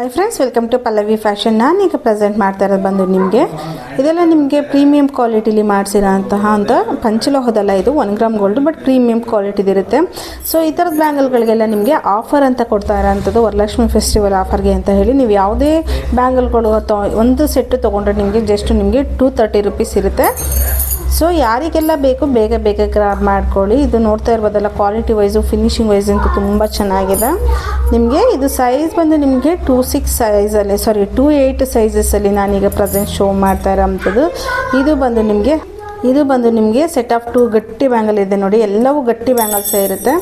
Hi friends welcome to Pallavi fashion ನಾನೀಗ present ಮಾಡ್ತಾ ಇರೋದು ಬಂದು ನಿಮಗೆ. ಇದೆಲ್ಲ ನಿಮಗೆ ಪ್ರೀಮಿಯಂ ಕ್ವಾಲಿಟಿಲಿ ಮಾಡಿಸಿರೋಂತಹ ಒಂದು ಪಂಚಲೋಹದಲ್ಲ ಇದು one gram gold but premium ಕ್ವಾಲಿಟಿದಿರುತ್ತೆ so ಈ ಥರದ ಬ್ಯಾಂಗಲ್ಗಳಿಗೆಲ್ಲ ನಿಮಗೆ ಆಫರ್ ಅಂತ ಕೊಡ್ತಾ ಇರೋಂಥದ್ದು ವರಲಕ್ಷ್ಮಿ ಫೆಸ್ಟಿವಲ್ ಆಫರ್ಗೆ ಅಂತ ಹೇಳಿ. ನೀವು ಯಾವುದೇ ಬ್ಯಾಂಗಲ್ಗಳು ಅಥವಾ ಒಂದು ಸೆಟ್ಟು ತೊಗೊಂಡ್ರೆ ನಿಮಗೆ ಜಸ್ಟ್ ನಿಮಗೆ ಟೂ ತರ್ಟಿ ರುಪೀಸ್ ಇರುತ್ತೆ. ಸೊ ಯಾರಿಗೆಲ್ಲ ಬೇಕು, ಬೇಗ ಬೇಗ ಗ್ರಾಬ್ ಮಾಡ್ಕೊಳ್ಳಿ. ಇದು ನೋಡ್ತಾ ಇರ್ಬೋದಲ್ಲ ಕ್ವಾಲಿಟಿ ವೈಸು ಫಿನಿಶಿಂಗ್ ವೈಸ್ ಅಂತೂ ತುಂಬ ಚೆನ್ನಾಗಿದೆ. ನಿಮಗೆ ಇದು ಸೈಜ್ ಬಂದು ನಿಮಗೆ ಟೂ ಸಿಕ್ಸ್ ಸೈಜಲ್ಲಿ ಸಾರಿ ಟೂ ಏಯ್ಟ್ ಸೈಜಸ್ಸಲ್ಲಿ ನಾನೀಗ ಪ್ರೆಸೆಂಟ್ ಶೋ ಮಾಡ್ತಾ ಇರೋಂಥದ್ದು. ಇದು ಬಂದು ನಿಮಗೆ, ಇದು ಬಂದು ನಿಮಗೆ ಸೆಟ್ ಆಫ್ ಟು ಗಟ್ಟಿ ಬ್ಯಾಂಗಲ್ ಇದೆ ನೋಡಿ, ಎಲ್ಲವೂ ಗಟ್ಟಿ ಬ್ಯಾಂಗಲ್ಸೇ ಇರುತ್ತೆ.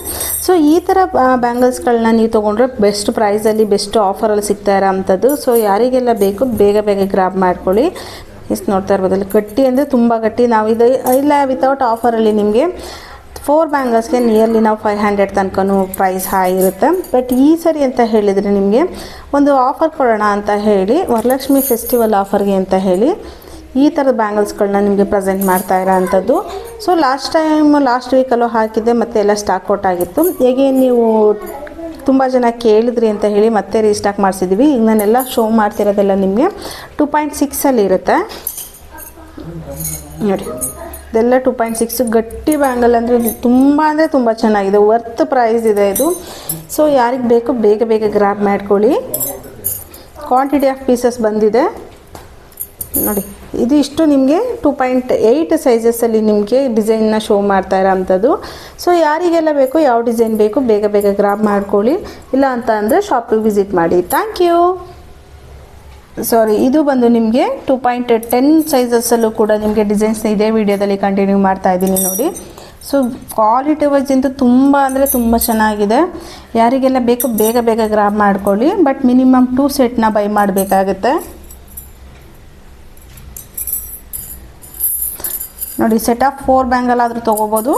ಸೊ ಈ ಥರ ಬ್ಯಾಂಗಲ್ಸ್ಗಳನ್ನ ನೀವು ತೊಗೊಂಡ್ರೆ ಬೆಸ್ಟ್ ಪ್ರೈಸಲ್ಲಿ ಬೆಸ್ಟ್ ಆಫರಲ್ಲಿ ಸಿಗ್ತಾ ಇರೋ ಅಂಥದ್ದು ಸೊ ಯಾರಿಗೆಲ್ಲ ಬೇಕು, ಬೇಗ ಬೇಗ ಗ್ರಾಬ್ ಮಾಡ್ಕೊಳ್ಳಿ. ಎಷ್ಟು ನೋಡ್ತಾ ಇರ್ಬೋದಲ್ಲ. ಗಟ್ಟಿ ಅಂದರೆ ತುಂಬ ಗಟ್ಟಿ. ನಾವು ಇದು ಇಲ್ಲ ವಿತೌಟ್ ಆಫರಲ್ಲಿ ನಿಮಗೆ ಫೋರ್ ಬ್ಯಾಂಗಲ್ಸ್ಗೆ ನಿಯರ್ಲಿ ನಾವು ಫೈವ್ ಹಂಡ್ರೆಡ್ ತನಕನೂ ಪ್ರೈಸ್ ಹೈ ಇರುತ್ತೆ. ಬಟ್ ಈ ಸರಿ ಅಂತ ಹೇಳಿದರೆ ನಿಮಗೆ ಒಂದು ಆಫರ್ ಕೊಡೋಣ ಅಂತ ಹೇಳಿ, ವರಲಕ್ಷ್ಮಿ ಫೆಸ್ಟಿವಲ್ ಆಫರ್ಗೆ ಅಂತ ಹೇಳಿ ಈ ಥರದ ಬ್ಯಾಂಗಲ್ಸ್ಗಳನ್ನ ನಿಮಗೆ ಪ್ರೆಸೆಂಟ್ ಮಾಡ್ತಾ ಇರೋ ಅಂಥದ್ದು ಸೊ ಲಾಸ್ಟ್ ಟೈಮ್ ಲಾಸ್ಟ್ ವೀಕಲ್ಲೂ ಹಾಕಿದ್ದೆ, ಮತ್ತೆ ಎಲ್ಲ ಸ್ಟಾಕ್ ಔಟ್ ಆಗಿತ್ತು. ಹೇಗೆ ನೀವು ತುಂಬ ಜನ ಕೇಳಿದ್ರಿ ಅಂತ ಹೇಳಿ ಮತ್ತೆ ರೀಸ್ಟಾಕ್ ಮಾಡಿಸಿದ್ವಿ. ಈಗ ನಾನೆಲ್ಲ ಶೋ ಮಾಡ್ತಿರೋದೆಲ್ಲ ನಿಮಗೆ. ಟೂ ಪಾಯಿಂಟ್ ಸಿಕ್ಸಲ್ಲಿ ಇರುತ್ತೆ. ನೋಡಿ. ಇದೆಲ್ಲ ಟು ಪಾಯಿಂಟ್ ಸಿಕ್ಸ್ ಗಟ್ಟಿ ಬ್ಯಾಂಗಲ್ ಅಂದರೆ ತುಂಬ ಅಂದರೆ ತುಂಬ ಚೆನ್ನಾಗಿದೆ. ವರ್ತ್ ಪ್ರೈಸ್ ಇದೆ ಇದು. ಸೊ ಯಾರಿಗೆ ಬೇಕು, ಬೇಗ ಬೇಗ ಗ್ರ್ಯಾಬ್ ಮಾಡ್ಕೊಳ್ಳಿ. ಕ್ವಾಂಟಿಟಿ ಆಫ್ ಪೀಸಸ್ ಬಂದಿದೆ. ನೋಡಿ, ಇದು ಇಷ್ಟು ನಿಮಗೆ ಟೂ ಪಾಯಿಂಟ್ ಏಯ್ಟ್ ಸೈಜಸ್ಸಲ್ಲಿ ನಿಮಗೆ ಡಿಸೈನ್ನ ಶೋ ಮಾಡ್ತಾ ಇರೋ ಅಂಥದ್ದು ಸೊ ಯಾರಿಗೆಲ್ಲ ಬೇಕು, ಯಾವ ಡಿಸೈನ್ ಬೇಕು, ಬೇಗ ಬೇಗ ಗ್ರಾಬ್ ಮಾಡ್ಕೊಳ್ಳಿ. ಇಲ್ಲ ಅಂತ ಅಂದರೆ ಶಾಪಿಗೆ ವಿಸಿಟ್ ಮಾಡಿ. ಥ್ಯಾಂಕ್ ಯು ಸಾರಿ ಇದು ಬಂದು ನಿಮಗೆ ಟೂ ಪಾಯಿಂಟ್ ಟೆನ್ ಸೈಜಸ್ಸಲ್ಲೂ ಕೂಡ ನಿಮಗೆ ಡಿಸೈನ್ಸ್ ಇದೇ ವಿಡಿಯೋದಲ್ಲಿ ಕಂಟಿನ್ಯೂ ಮಾಡ್ತಾ ಇದ್ದೀನಿ ನೋಡಿ. ಸೊ ಕ್ವಾಲಿಟಿ ವೈಸ್ ಅಂತೂ ತುಂಬ ಅಂದರೆ ತುಂಬ ಚೆನ್ನಾಗಿದೆ. ಯಾರಿಗೆಲ್ಲ ಬೇಕು, ಬೇಗ ಬೇಗ ಗ್ರಾಬ್ ಮಾಡ್ಕೊಳ್ಳಿ. ಬಟ್ ಮಿನಿಮಮ್ ಟೂ ಸೆಟ್ನ ಬೈ ಮಾಡಬೇಕಾಗುತ್ತೆ. ನೋಡಿ ಸೆಟ್ ಆಫ್ ಫೋರ್ ಬ್ಯಾಂಗಲ್ ಆದರೂ ತೊಗೋಬೋದು.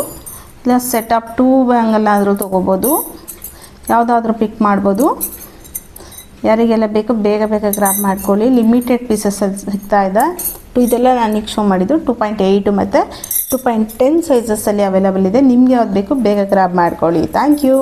ಇಲ್ಲ ಸೆಟ್ ಆಫ್ ಟೂ ಬ್ಯಾಂಗಲ್ ಆದರೂ ತೊಗೋಬೋದು. ಯಾವುದಾದ್ರೂ ಪಿಕ್ ಮಾಡ್ಬೋದು. ಯಾರಿಗೆಲ್ಲ ಬೇಕು, ಬೇಗ ಬೇಗ ಗ್ರಾಬ್ ಮಾಡ್ಕೊಳ್ಳಿ. ಲಿಮಿಟೆಡ್ ಪೀಸಸ್ ಸಿಗ್ತಾ ಇದೆ. ಟು ಇದೆಲ್ಲ ನಾನು ಈಗ ಶೋ ಮಾಡಿದ್ದು. ಟು ಪಾಯಿಂಟ್ ಏಯ್ಟು ಮತ್ತು ಟು ಪಾಯಿಂಟ್ ಟೆನ್ ಸೈಜಸ್ಸಲ್ಲಿ ಅವೈಲಬಲ್ ಇದೆ. ನಿಮ್ಗೆ ಯಾವ್ದು ಬೇಕು, ಬೇಗ ಗ್ರಾಬ್ ಮಾಡ್ಕೊಳ್ಳಿ. Thank you